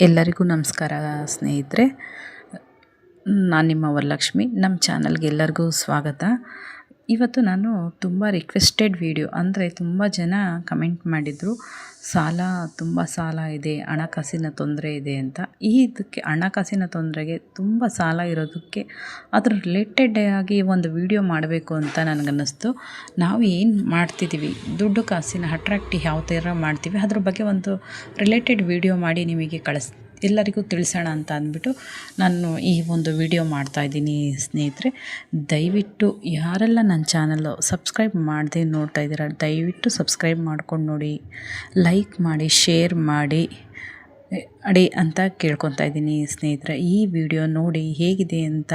ಎಲ್ಲರಿಗೂ ನಮಸ್ಕಾರ ಸ್ನೇಹಿತರೆ. ನಾನು ನಿಮ್ಮ ವರಲಕ್ಷ್ಮಿ. ನಮ್ಮ ಚಾನಲ್ಗೆ ಎಲ್ಲರಿಗೂ ಸ್ವಾಗತ. ಇವತ್ತು ನಾನು ತುಂಬ ರಿಕ್ವೆಸ್ಟೆಡ್ ವಿಡಿಯೋ ಅಂದರೆ ತುಂಬ ಜನ ಕಮೆಂಟ್ ಮಾಡಿದರು, ಸಾಲ, ತುಂಬ ಸಾಲ ಇದೆ, ಹಣಕಾಸಿನ ತೊಂದರೆ ಇದೆ ಅಂತ. ಈ ಇದಕ್ಕೆ ಹಣಕಾಸಿನ ತೊಂದರೆಗೆ ತುಂಬ ಸಾಲ ಇರೋದಕ್ಕೆ ಅದ್ರ ರಿಲೇಟೆಡ್ ಆಗಿ ಒಂದು ವಿಡಿಯೋ ಮಾಡಬೇಕು ಅಂತ ನನಗನ್ನಿಸ್ತು. ನಾವು ಏನು ಮಾಡ್ತಿದ್ದೀವಿ ದುಡ್ಡು ಕಾಸಿನ ಅಟ್ರಾಕ್ಟಿವ್ ಯಾವ ಥರ ಮಾಡ್ತೀವಿ? ಅದ್ರ ಬಗ್ಗೆ ಒಂದು ರಿಲೇಟೆಡ್ ವಿಡಿಯೋ ಮಾಡಿ ನಿಮಗೆ ಕಳಿಸ್ ಎಲ್ಲರಿಗೂ ತಿಳಿಸೋಣ ಅಂತ ಅಂದ್ಬಿಟ್ಟು ನಾನು ಈ ಒಂದು ವಿಡಿಯೋ ಮಾಡ್ತಾಯಿದ್ದೀನಿ ಸ್ನೇಹಿತರೆ. ದಯವಿಟ್ಟು ಯಾರೆಲ್ಲ ನನ್ನ ಚಾನಲ್ಲು ಸಬ್ಸ್ಕ್ರೈಬ್ ಮಾಡದೆ ನೋಡ್ತಾ ಇದ್ದೀರ, ದಯವಿಟ್ಟು ಸಬ್ಸ್ಕ್ರೈಬ್ ಮಾಡ್ಕೊಂಡು ನೋಡಿ, ಲೈಕ್ ಮಾಡಿ, ಶೇರ್ ಮಾಡಿ, ಅಡಿ ಅಂತ ಕೇಳ್ಕೊತಾ ಇದ್ದೀನಿ ಸ್ನೇಹಿತರೆ. ಈ ವಿಡಿಯೋ ನೋಡಿ ಹೇಗಿದೆ ಅಂತ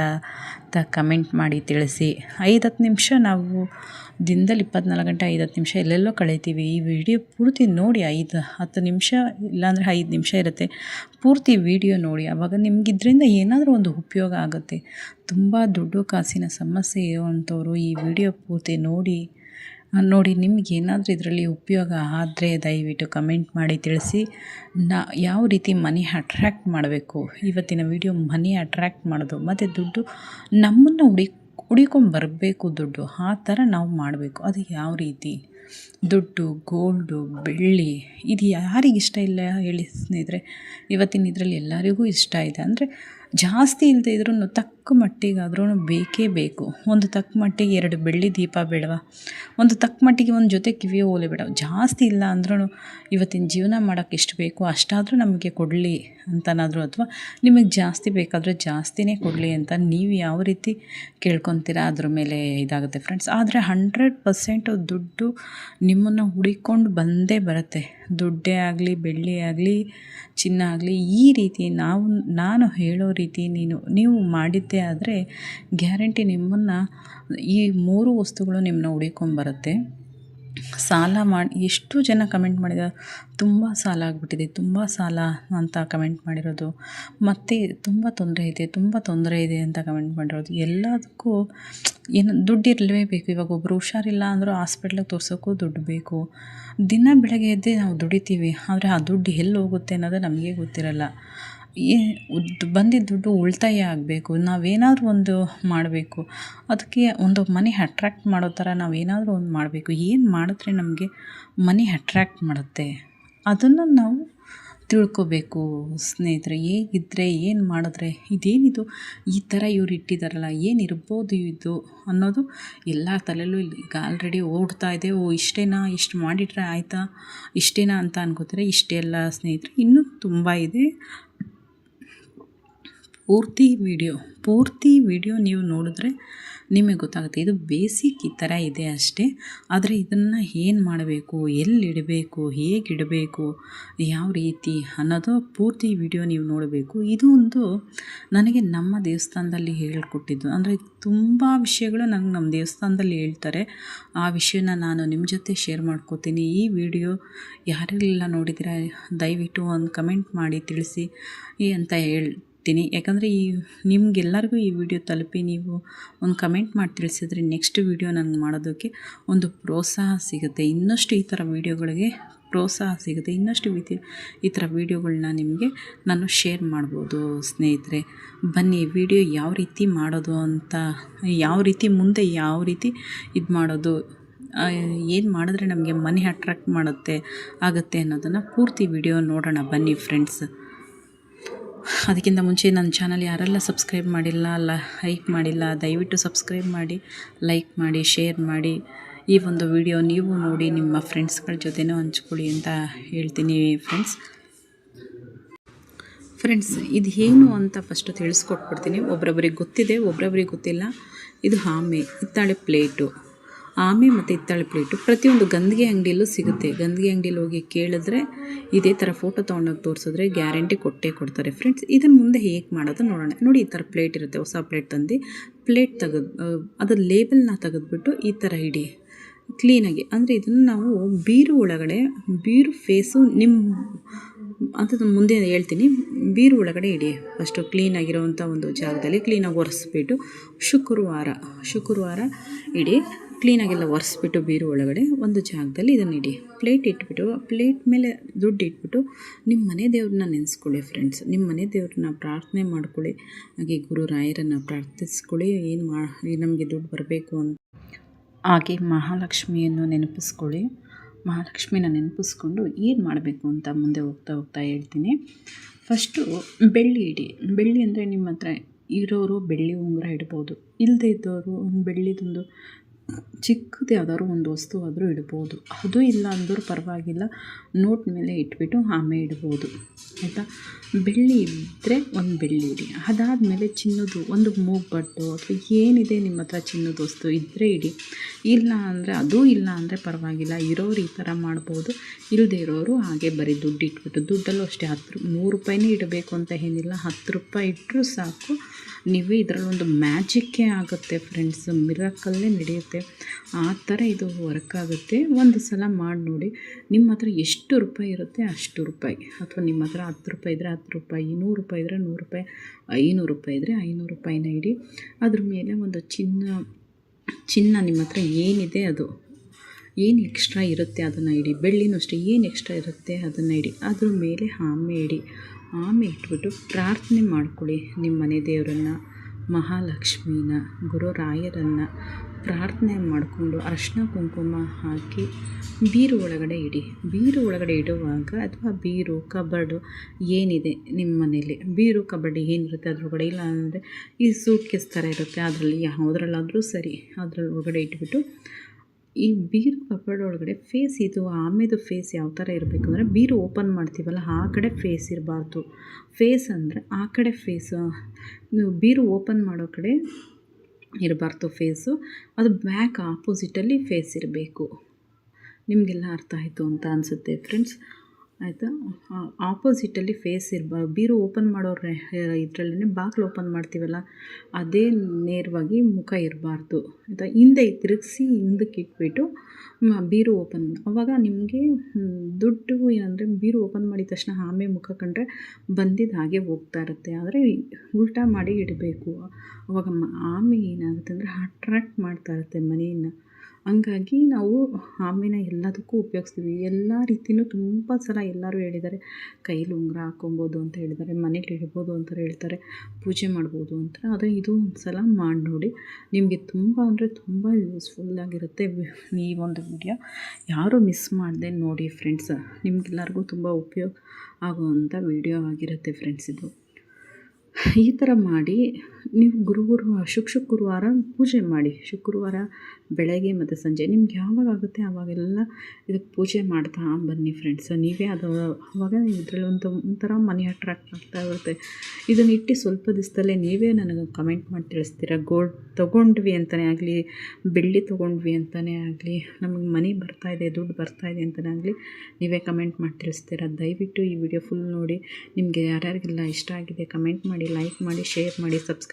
ಕಮೆಂಟ್ ಮಾಡಿ ತಿಳಿಸಿ. ಐದು ಹತ್ತು ನಿಮಿಷ ನಾವು ದಿನದಲ್ಲಿ ಇಪ್ಪತ್ನಾಲ್ಕು ಗಂಟೆ ಐದು ಹತ್ತು ನಿಮಿಷ ಎಲ್ಲೆಲ್ಲೋ ಕಳೀತೀವಿ. ಈ ವಿಡಿಯೋ ಪೂರ್ತಿ ನೋಡಿ ಐದು ಹತ್ತು ನಿಮಿಷ, ಇಲ್ಲಾಂದರೆ ಐದು ನಿಮಿಷ ಇರುತ್ತೆ. ಪೂರ್ತಿ ವಿಡಿಯೋ ನೋಡಿ. ಆವಾಗ ನಿಮ್ಗೆ ಇದರಿಂದ ಏನಾದರೂ ಒಂದು ಉಪಯೋಗ ಆಗುತ್ತೆ. ತುಂಬ ದುಡ್ಡು ಕಾಸಿನ ಸಮಸ್ಯೆ ಇರುವಂಥವ್ರು ಈ ವಿಡಿಯೋ ಪೂರ್ತಿ ನೋಡಿ ನೋಡಿ ನಿಮ್ಗೆ ಏನಾದರೂ ಇದರಲ್ಲಿ ಉಪಯೋಗ ಆದರೆ ದಯವಿಟ್ಟು ಕಮೆಂಟ್ ಮಾಡಿ ತಿಳಿಸಿ. ನಾ, ಯಾವ ರೀತಿ ಮನಿ ಅಟ್ರ್ಯಾಕ್ಟ್ ಮಾಡಬೇಕು? ಇವತ್ತಿನ ವಿಡಿಯೋ ಮನಿ ಅಟ್ರ್ಯಾಕ್ಟ್ ಮಾಡೋದು. ಮತ್ತು ದುಡ್ಡು ನಮ್ಮನ್ನು ಹುಡಿ ಹುಡಿಕೊಂಬರಬೇಕು ದುಡ್ಡು, ಆ ಥರ ನಾವು ಮಾಡಬೇಕು. ಅದು ಯಾವ ರೀತಿ? ದುಡ್ಡು, ಗೋಲ್ಡು, ಬೆಳ್ಳಿ, ಇದು ಯಾರಿಗಿಷ್ಟ ಇಲ್ಲ ಹೇಳಿ ಸ್ನೇಹಿತರೆ. ಇವತ್ತಿನ ಇದರಲ್ಲಿ ಎಲ್ಲರಿಗೂ ಇಷ್ಟ ಇದೆ. ಅಂದರೆ ಜಾಸ್ತಿ ಇಲ್ಲದೆ ಇದ್ರೂ ತಕ್ಕ ಮಟ್ಟಿಗಾದ್ರೂ ಬೇಕೇ ಬೇಕು. ಒಂದು ತಕ್ಕ ಮಟ್ಟಿಗೆ ಎರಡು ಬೆಳ್ಳಿ ದೀಪ ಬೇಡವಾ? ಒಂದು ತಕ್ಕ ಮಟ್ಟಿಗೆ ಒಂದು ಜೊತೆ ಕಿವಿ ಓಲೆ ಬೇಡ. ಜಾಸ್ತಿ ಇಲ್ಲ ಅಂದ್ರೂ ಇವತ್ತಿನ ಜೀವನ ಮಾಡೋಕ್ಕೆ ಎಷ್ಟು ಬೇಕು, ಅಷ್ಟಾದರೂ ನಮಗೆ ಕೊಡಲಿ ಅಂತನಾದರೂ ಅಥವಾ ನಿಮಗೆ ಜಾಸ್ತಿ ಬೇಕಾದರೆ ಜಾಸ್ತಿನೇ ಕೊಡಲಿ ಅಂತ ನೀವು ಯಾವ ರೀತಿ ಕೇಳ್ಕೊತೀರಾ ಅದ್ರ ಮೇಲೆ ಇದಾಗುತ್ತೆ ಫ್ರೆಂಡ್ಸ್ ಆದರೆ ಹಂಡ್ರೆಡ್ ಪರ್ಸೆಂಟ್ ದುಡ್ಡು ನಿಮ್ಮನ್ನು ಹುಡಿಕೊಂಡು ಬಂದೇ ಬರುತ್ತೆ. ದುಡ್ಡೇ ಆಗಲಿ, ಬೆಳ್ಳಿ ಆಗಲಿ, ಚಿನ್ನ ಆಗಲಿ ಈ ರೀತಿ ನಾವು, ನಾನು ಹೇಳೋ ರೀತಿ ನೀನು, ನೀವು ಮಾಡಿದ್ದೇ ಆದರೆ ಗ್ಯಾರಂಟಿ ನಿಮ್ಮನ್ನು ಈ ಮೂರು ವಸ್ತುಗಳು ನಿಮ್ಮನ್ನ ಹುಡಿಕೊಂಬರುತ್ತೆ ಸಾಲ ಮಾಡಿ, ಎಷ್ಟು ಜನ ಕಮೆಂಟ್ ಮಾಡಿದ ತುಂಬ ಸಾಲ ಆಗಿಬಿಟ್ಟಿದೆ, ತುಂಬ ಸಾಲ ಅಂತ ಕಮೆಂಟ್ ಮಾಡಿರೋದು. ಮತ್ತು ತುಂಬ ತೊಂದರೆ ಇದೆ, ತುಂಬ ತೊಂದರೆ ಇದೆ ಅಂತ ಕಮೆಂಟ್ ಮಾಡಿರೋದು. ಎಲ್ಲದಕ್ಕೂ ಏನು ದುಡ್ಡು ಇರಲೇಬೇಕು ಇವಾಗ ಒಬ್ಬರು ಹುಷಾರಿಲ್ಲ ಅಂದರೂ ಹಾಸ್ಪಿಟ್ಲಿಗೆ ತೋರ್ಸೋಕ್ಕೂ ದುಡ್ಡು ಬೇಕು. ದಿನ ಬೆಳಗ್ಗೆ ಎದ್ದೇ ನಾವು ದುಡಿತೀವಿ, ಆದರೆ ಆ ದುಡ್ಡು ಎಲ್ಲಿ ಹೋಗುತ್ತೆ ಅನ್ನೋದು ನಮಗೆ ಗೊತ್ತಿರಲ್ಲ. ಏ ಬಂದಿದ್ದ ದುಡ್ಡು ಉಳಿತಾಯ ಆಗಬೇಕು. ನಾವೇನಾದರೂ ಒಂದು ಮಾಡಬೇಕು. ಅದಕ್ಕೆ ಒಂದು ಮನಿ ಅಟ್ರ್ಯಾಕ್ಟ್ ಮಾಡೋ ಥರ ನಾವೇನಾದರೂ ಒಂದು ಮಾಡಬೇಕು. ಏನು ಮಾಡಿದ್ರೆ ನಮಗೆ ಮನಿ ಅಟ್ರ್ಯಾಕ್ಟ್ ಮಾಡುತ್ತೆ? ಅದನ್ನು ನಾವು ತಿಳ್ಕೊಬೇಕು ಸ್ನೇಹಿತರೆ. ಹೇಗಿದ್ದರೆ ಏನು ಮಾಡಿದ್ರೆ, ಇದೇನಿದು? ಈ ಥರ ಇವ್ರು ಇಟ್ಟಿದ್ದಾರಲ್ಲ ಏನಿರ್ಬೋದು ಇದು ಅನ್ನೋದು ಎಲ್ಲ ತಲೆಯಲ್ಲೂ ಈಗ ಆಲ್ರೆಡಿ ಓಡ್ತಾ ಇದೆ. ಓ, ಇಷ್ಟೇನಾ? ಇಷ್ಟು ಮಾಡಿಟ್ರೆ ಆಯಿತಾ? ಇಷ್ಟೇನಾ ಅಂತ ಅನ್ಕೋತಾರೆ. ಇಷ್ಟೇ ಅಲ್ಲ ಸ್ನೇಹಿತರೆ, ಇನ್ನೂ ತುಂಬ ಇದೆ. ಪೂರ್ತಿ ವಿಡಿಯೋ ಪೂರ್ತಿ ವಿಡಿಯೋ ನೀವು ನೋಡಿದ್ರೆ ನಿಮಗೆ ಗೊತ್ತಾಗುತ್ತೆ. ಇದು ಬೇಸಿಕ್ ಈ ಥರ ಇದೆ ಅಷ್ಟೇ. ಆದರೆ ಇದನ್ನು ಏನು ಮಾಡಬೇಕು, ಎಲ್ಲಿಡಬೇಕು, ಹೇಗಿಡಬೇಕು, ಯಾವ ರೀತಿ ಅನ್ನೋದು ಪೂರ್ತಿ ವಿಡಿಯೋ ನೀವು ನೋಡಬೇಕು. ಇದು ಒಂದು ನನಗೆ ನಮ್ಮ ದೇವಸ್ಥಾನದಲ್ಲಿ ಹೇಳಿಕೊಟ್ಟಿದ್ದು. ಅಂದರೆ ತುಂಬ ವಿಷಯಗಳು ನಂಗೆ ನಮ್ಮ ದೇವಸ್ಥಾನದಲ್ಲಿ ಹೇಳ್ತಾರೆ. ಆ ವಿಷಯನ ನಾನು ನಿಮ್ಮ ಜೊತೆ ಶೇರ್ ಮಾಡ್ಕೋತೀನಿ. ಈ ವಿಡಿಯೋ ಯಾರೆಲ್ಲ ನೋಡಿದ್ದೀರಾ, ದಯವಿಟ್ಟು ಒಂದು ಕಮೆಂಟ್ ಮಾಡಿ ತಿಳಿಸಿ ಅಂತ ಹೇಳಿ ಇರ್ತೀನಿ ಯಾಕಂದರೆ ಈ ನಿಮಗೆಲ್ಲರಿಗೂ ಈ ವಿಡಿಯೋ ತಲುಪಿ ನೀವು ಒಂದು ಕಮೆಂಟ್ ಮಾಡಿ ತಿಳಿಸಿದ್ರೆ ನೆಕ್ಸ್ಟ್ ವಿಡಿಯೋ ನನಗೆ ಮಾಡೋದಕ್ಕೆ ಒಂದು ಪ್ರೋತ್ಸಾಹ ಸಿಗುತ್ತೆ. ಇನ್ನಷ್ಟು ಈ ಥರ ವೀಡಿಯೋಗಳಿಗೆ ಪ್ರೋತ್ಸಾಹ ಸಿಗುತ್ತೆ. ಇನ್ನಷ್ಟು ವಿಧಿ ಈ ಥರ ವೀಡಿಯೋಗಳನ್ನ ನಿಮಗೆ ನಾನು ಶೇರ್ ಮಾಡ್ಬೋದು ಸ್ನೇಹಿತರೆ. ಬನ್ನಿ, ವಿಡಿಯೋ ಯಾವ ರೀತಿ ಮಾಡೋದು ಅಂತ, ಯಾವ ರೀತಿ ಮುಂದೆ ಯಾವ ರೀತಿ ಇದು ಮಾಡೋದು ಏನು ಮಾಡಿದ್ರೆ ನಮಗೆ ಮನಿ ಅಟ್ರಾಕ್ಟ್ ಮಾಡುತ್ತೆ, ಆಗುತ್ತೆ ಅನ್ನೋದನ್ನು ಪೂರ್ತಿ ವಿಡಿಯೋ ನೋಡೋಣ. ಬನ್ನಿ ಫ್ರೆಂಡ್ಸ್ ಅದಕ್ಕಿಂತ ಮುಂಚೆ ನನ್ನ ಚಾನಲ್ ಯಾರೆಲ್ಲ ಸಬ್ಸ್ಕ್ರೈಬ್ ಮಾಡಿಲ್ಲ ಲೈಕ್ ಮಾಡಿಲ್ಲ, ದಯವಿಟ್ಟು ಸಬ್ಸ್ಕ್ರೈಬ್ ಮಾಡಿ ಲೈಕ್ ಮಾಡಿ ಶೇರ್ ಮಾಡಿ. ಈ ಒಂದು ವಿಡಿಯೋ ನೀವು ನೋಡಿ, ನಿಮ್ಮ ಫ್ರೆಂಡ್ಸ್ಗಳ ಜೊತೆನೂ ಹಂಚ್ಕೊಳ್ಳಿ ಅಂತ ಹೇಳ್ತೀನಿ ಫ್ರೆಂಡ್ಸ್ ಫ್ರೆಂಡ್ಸ್ ಇದು ಏನು ಅಂತ ಫಸ್ಟು ತಿಳಿಸ್ಕೊಟ್ಬಿಡ್ತೀನಿ. ಒಬ್ರೊಬ್ರಿಗೆ ಗೊತ್ತಿದೆ, ಒಬ್ರೊಬ್ರಿಗೆ ಗೊತ್ತಿಲ್ಲ. ಇದು ಆಮೆ ಹಿತ್ತಾಳೆ ಪ್ಲೇಟು ಆಮೆ ಮತ್ತು ಹಿತ್ತಾಳೆ ಪ್ಲೇಟು. ಪ್ರತಿಯೊಂದು ಗಂದಿಗೆ ಅಂಗಡಿಯಲ್ಲೂ ಸಿಗುತ್ತೆ. ಗಂದಿಗೆ ಅಂಗಡಿಯಲ್ಲಿ ಹೋಗಿ ಕೇಳಿದ್ರೆ ಇದೇ ಥರ ಫೋಟೋ ತೊಗೊಂಡೋಗಿ ತೋರಿಸಿದ್ರೆ ಗ್ಯಾರಂಟಿ ಕೊಟ್ಟೇ ಕೊಡ್ತಾರೆ. ಫ್ರೆಂಡ್ಸ್ ಇದನ್ನು ಮುಂದೆ ಹೇಗೆ ಮಾಡೋದು ನೋಡೋಣ. ನೋಡಿ ಈ ಥರ ಪ್ಲೇಟ್ ಇರುತ್ತೆ, ಹೊಸ ಪ್ಲೇಟ್ ತಂದು. ಪ್ಲೇಟ್ ತೆಗೆದು ಅದರ ಲೇಬಲ್ನ ತೆಗೆದುಬಿಟ್ಟು ಈ ಥರ ಇಡಿ. ಕ್ಲೀನಾಗಿ ಅಂದರೆ ಇದನ್ನು ನಾವು ಬೀರು ಒಳಗಡೆ, ಬೀರು ಫೇಸು ನಿಮ್ಮ ಅಂತ ಮುಂದೆ ಹೇಳ್ತೀನಿ. ಬೀರು ಒಳಗಡೆ ಇಡಿ. ಫಸ್ಟು ಕ್ಲೀನಾಗಿರೋವಂಥ ಒಂದು ಜಾಗದಲ್ಲಿ ಕ್ಲೀನಾಗಿ ಒರೆಸ್ಬಿಟ್ಟು ಶುಕ್ರವಾರ ಶುಕ್ರವಾರ ಇಡಿ. ಕ್ಲೀನಾಗೆಲ್ಲ ಒರೆಸ್ಬಿಟ್ಟು ಬೀರು ಒಳಗಡೆ ಒಂದು ಜಾಗದಲ್ಲಿ ಇದನ್ನು ಇಡಿ. ಪ್ಲೇಟ್ ಇಟ್ಬಿಟ್ಟು ಪ್ಲೇಟ್ ಮೇಲೆ ದುಡ್ಡು ಇಟ್ಬಿಟ್ಟು ನಿಮ್ಮ ಮನೆ ದೇವ್ರನ್ನ ನೆನೆಸ್ಕೊಳ್ಳಿ ಫ್ರೆಂಡ್ಸ್ ನಿಮ್ಮ ಮನೆ ದೇವ್ರನ್ನ ಪ್ರಾರ್ಥನೆ ಮಾಡ್ಕೊಳ್ಳಿ. ಹಾಗೆ ಗುರು ರಾಯರನ್ನು ಪ್ರಾರ್ಥಿಸ್ಕೊಳ್ಳಿ. ಏನು ಮಾ ನಮಗೆ ದುಡ್ಡು ಬರಬೇಕು ಅಂತ. ಹಾಗೆ ಮಹಾಲಕ್ಷ್ಮಿಯನ್ನು ನೆನಪಿಸ್ಕೊಳ್ಳಿ. ಮಹಾಲಕ್ಷ್ಮಿನ ನೆನಪಿಸ್ಕೊಂಡು ಏನು ಮಾಡಬೇಕು ಅಂತ ಮುಂದೆ ಹೋಗ್ತಾ ಹೋಗ್ತಾ ಹೇಳ್ತೀನಿ. ಫಸ್ಟು ಬೆಳ್ಳಿ ಇಡಿ. ಬೆಳ್ಳಿ ಅಂದರೆ ನಿಮ್ಮ ಹತ್ರ ಇರೋರು ಬೆಳ್ಳಿ ಉಂಗುರ ಇಡ್ಬೋದು. ಇಲ್ಲದೇ ಇದ್ದವರು ಬೆಳ್ಳಿದೊಂದು ಚಿಕ್ಕದು ಯಾವ್ದಾದ್ರು ಒಂದು ವಸ್ತು ಆದರೂ ಇಡ್ಬೋದು. ಅದು ಇಲ್ಲ ಅಂದರೂ ಪರವಾಗಿಲ್ಲ. ನೋಟ್ ಮೇಲೆ ಇಟ್ಬಿಟ್ಟು ಆಮೇಲೆ ಇಡ್ಬೋದು. ಆಯಿತಾ? ಬೆಳ್ಳಿ ಇದ್ದರೆ ಒಂದು ಬೆಳ್ಳಿ ಇಡಿ. ಅದಾದ ಮೇಲೆ ಚಿನ್ನದು ಒಂದು ಮೂಗ್ಬಟ್ಟು ಅಥವಾ ಏನಿದೆ ನಿಮ್ಮ ಹತ್ರ ಚಿನ್ನದ ವಸ್ತು ಇದ್ದರೆ ಇಡಿ. ಇಲ್ಲ ಅಂದರೆ ಅದೂ ಇಲ್ಲ ಅಂದರೆ ಪರವಾಗಿಲ್ಲ. ಇರೋರು ಈ ಥರ ಮಾಡ್ಬೋದು. ಇಲ್ಲದೆ ಇರೋರು ಹಾಗೆ ಬರೀ ದುಡ್ಡು ಇಟ್ಬಿಟ್ಟು, ದುಡ್ಡಲ್ಲೂ ಅಷ್ಟೇ ಹತ್ತು ಮೂರು ರೂಪಾಯಿನೇ ಇಡಬೇಕು ಅಂತ ಏನಿಲ್ಲ. ಹತ್ತು ರೂಪಾಯಿ ಇಟ್ಟರೂ ಸಾಕು. ನೀವು ಇದರಲ್ಲಿ ಒಂದು ಮ್ಯಾಜಿಕ್ಕೇ ಆಗುತ್ತೆ ಫ್ರೆಂಡ್ಸ್ ಮಿರಾಕಲ್ಲೇ ನಡೆಯುತ್ತೆ. ಆ ಥರ ಇದು ವರ್ಕ್ ಆಗುತ್ತೆ ಒಂದು ಸಲ ಮಾಡಿ ನೋಡಿ, ನಿಮ್ಮ ಹತ್ರ ಎಷ್ಟು ರೂಪಾಯಿ ಇರುತ್ತೆ ಅಷ್ಟು ರೂಪಾಯಿ. ಅಥವಾ ನಿಮ್ಮ ಹತ್ರ ಹತ್ತು ರೂಪಾಯಿ ಇದ್ದರೆ ಹತ್ತು ರೂಪಾಯಿ ನೂರು ರೂಪಾಯಿ ಇದ್ದರೆ ನೂರು ರೂಪಾಯಿ, ಐನೂರು ರೂಪಾಯಿ ಇದ್ದರೆ ಐನೂರು ರೂಪಾಯಿನ ಇಡಿ. ಅದ್ರ ಮೇಲೆ ಒಂದು ಚಿನ್ನ ಚಿನ್ನ ನಿಮ್ಮ ಹತ್ರ ಏನಿದೆ ಅದು, ಏನು ಎಕ್ಸ್ಟ್ರಾ ಇರುತ್ತೆ ಅದನ್ನು ಇಡಿ. ಬೆಳ್ಳಿನೂ ಅಷ್ಟೇ, ಏನು ಎಕ್ಸ್ಟ್ರಾ ಇರುತ್ತೆ ಅದನ್ನು ಇಡಿ. ಅದ್ರ ಮೇಲೆ ಆಮೆ ಇಡಿ ಆಮೆ ಇಟ್ಬಿಟ್ಟು ಪ್ರಾರ್ಥನೆ ಮಾಡ್ಕೊಳ್ಳಿ ನಿಮ್ಮ ಮನೆ ದೇವರನ್ನು, ಮಹಾಲಕ್ಷ್ಮಿನ, ಗುರುರಾಯರನ್ನು. ಪ್ರಾರ್ಥನೆ ಮಾಡಿಕೊಂಡು ಅರಿಶಿನ ಕುಂಕುಮ ಹಾಕಿ ಬೀರು ಒಳಗಡೆ ಇಡಿ. ಬೀರು ಒಳಗಡೆ ಇಡುವಾಗ ಅಥವಾ ಬೀರು, ಕಬರ್ಡು ಏನಿದೆ ನಿಮ್ಮ ಮನೇಲಿ ಬೀರು ಕಬಡ್ಡಿ ಏನಿರುತ್ತೆ ಅದ್ರೊಳಗಡೆ ಇಲ್ಲ ಅಂದರೆ ಈ ಸೂಟ್ ಕೇಸ್ ಥರ ಇರುತ್ತೆ. ಅದರಲ್ಲಿ ಯಾವುದ್ರಲ್ಲಾದರೂ ಸರಿ, ಅದ್ರಲ್ಲಿ ಒಳಗಡೆ ಇಟ್ಬಿಟ್ಟು ಈ ಬೀರು ಕಪಡ್ ಒಳಗಡೆ ಫೇಸ್ ಇದು ಆಮೇದು ಫೇಸ್ ಯಾವ ಥರ ಇರಬೇಕು ಅಂದರೆ ಬೀರು ಓಪನ್ ಮಾಡ್ತೀವಲ್ಲ, ಆ ಕಡೆ ಫೇಸ್ ಇರಬಾರ್ದು. ಫೇಸ್ ಅಂದರೆ ಆ ಕಡೆ ಫೇಸ್ ಬೀರು ಓಪನ್ ಮಾಡೋ ಕಡೆ ಇರಬಾರ್ದು ಫೇಸು ಅದು ಬ್ಯಾಕ್ ಆಪೋಸಿಟಲ್ಲಿ ಫೇಸ್ ಇರಬೇಕು. ನಿಮಗೆಲ್ಲ ಅರ್ಥ ಆಯಿತು ಅಂತ ಅನಿಸುತ್ತೆ ಫ್ರೆಂಡ್ಸ್ ಆಯಿತಾ? ಆಪೋಸಿಟಲ್ಲಿ ಫೇಸ್ ಇರಬಾರ್ದು ಬೀರು ಓಪನ್ ಮಾಡೋರ ಇದರಲ್ಲೇ ಬಾಗಿಲು ಓಪನ್ ಮಾಡ್ತೀವಲ್ಲ, ಅದೇ ನೇರವಾಗಿ ಮುಖ ಇರಬಾರ್ದು. ಆಯಿತಾ? ಹಿಂದೆ ತಿರುಗಿಸಿ ಹಿಂದಕ್ಕೆ ಇಟ್ಬಿಟ್ಟು ಬೀರು ಓಪನ್ ಅವಾಗ ನಿಮಗೆ ದುಡ್ಡು ಏನಂದರೆ ಬೀರು ಓಪನ್ ಮಾಡಿದ ತಕ್ಷಣ ಆಮೆ ಮುಖ ಕಂಡ್ರೆ ಬಂದಿದ್ದು ಹಾಗೆ ಹೋಗ್ತಾ ಇರುತ್ತೆ. ಆದರೆ ಉಲ್ಟಾ ಮಾಡಿ ಇಡಬೇಕು. ಅವಾಗ ಆಮೆ ಏನಾಗುತ್ತೆ ಅಂದರೆ ಅಟ್ರ್ಯಾಕ್ಟ್ ಮಾಡ್ತಾ ಇರುತ್ತೆ ಮನೆಯನ್ನು. ಹಂಗಾಗಿ ನಾವು ಆಮೆನ ಎಲ್ಲದಕ್ಕೂ ಉಪಯೋಗಿಸ್ತೀವಿ. ಎಲ್ಲ ರೀತಿಯೂ ತುಂಬ ಸಲ ಎಲ್ಲರೂ ಹೇಳಿದ್ದಾರೆ. ಕೈಲಿ ಉಂಗುರ ಹಾಕ್ಕೊಬೋದು ಅಂತ ಹೇಳಿದ್ದಾರೆ. ಮನೇಲಿ ಇಡ್ಬೋದು ಅಂತ ಹೇಳ್ತಾರೆ. ಪೂಜೆ ಮಾಡ್ಬೋದು ಅಂತ. ಆದರೆ ಇದು ಒಂದು ಸಲ ಮಾಡಿ ನೋಡಿ. ನಿಮಗೆ ತುಂಬ ಅಂದರೆ ತುಂಬ ಯೂಸ್ಫುಲ್ಲಾಗಿರುತ್ತೆ ಈ ಒಂದು ವಿಡಿಯೋ ಯಾರೂ ಮಿಸ್ ಮಾಡದೆ ನೋಡಿ ಫ್ರೆಂಡ್ಸ್ ನಿಮಗೆಲ್ಲರಿಗೂ ತುಂಬ ಉಪಯೋಗ ಆಗುವಂಥ ವಿಡಿಯೋ ಆಗಿರುತ್ತೆ ಫ್ರೆಂಡ್ಸ್ ಇದು. ಈ ಥರ ಮಾಡಿ ನೀವು ಗುರು ಗುರು ಶುಕ್ ಶುಕ್ರವಾರ ಪೂಜೆ ಮಾಡಿ ಶುಕ್ರವಾರ ಬೆಳಗ್ಗೆ ಮತ್ತು ಸಂಜೆ, ನಿಮ್ಗೆ ಯಾವಾಗ ಆಗುತ್ತೆ? ಆವಾಗೆಲ್ಲ ಇದಕ್ಕೆ ಪೂಜೆ ಮಾಡ್ತಾ ಬನ್ನಿ ಫ್ರೆಂಡ್ಸ್ ನೀವೇ ಅದು ಆವಾಗ ಇದರಲ್ಲಿ ಒಂದು ಒಂಥರ ಮನಿ ಅಟ್ರಾಕ್ಟ್ ಆಗ್ತಾ ಇರುತ್ತೆ. ಇದನ್ನು ಇಟ್ಟು ಸ್ವಲ್ಪ ದಿವಸದಲ್ಲೇ ನೀವೇ ನನಗೆ ಕಮೆಂಟ್ ಮಾಡಿ ತಿಳಿಸ್ತೀರಾ? ಗೋಲ್ಡ್ ತೊಗೊಂಡ್ವಿ ಅಂತಲೇ ಆಗಲಿ, ಬೆಳ್ಳಿ ತೊಗೊಂಡ್ವಿ ಅಂತಲೇ ಆಗಲಿ, ನಮಗೆ ಮನಿ ಬರ್ತಾಯಿದೆ ದುಡ್ಡು ಬರ್ತಾಯಿದೆ ಅಂತಲೇ ಆಗಲಿ, ನೀವೇ ಕಮೆಂಟ್ ಮಾಡಿ ತಿಳಿಸ್ತೀರಾ? ದಯವಿಟ್ಟು ಈ ವಿಡಿಯೋ ಫುಲ್ ನೋಡಿ, ನಿಮಗೆ ಯಾರ್ಯಾರಿಗೆಲ್ಲ ಇಷ್ಟ ಆಗಿದೆ ಕಮೆಂಟ್ ಮಾಡಿ ಲೈಕ್ ಮಾಡಿ ಶೇರ್ ಮಾಡಿ subscribe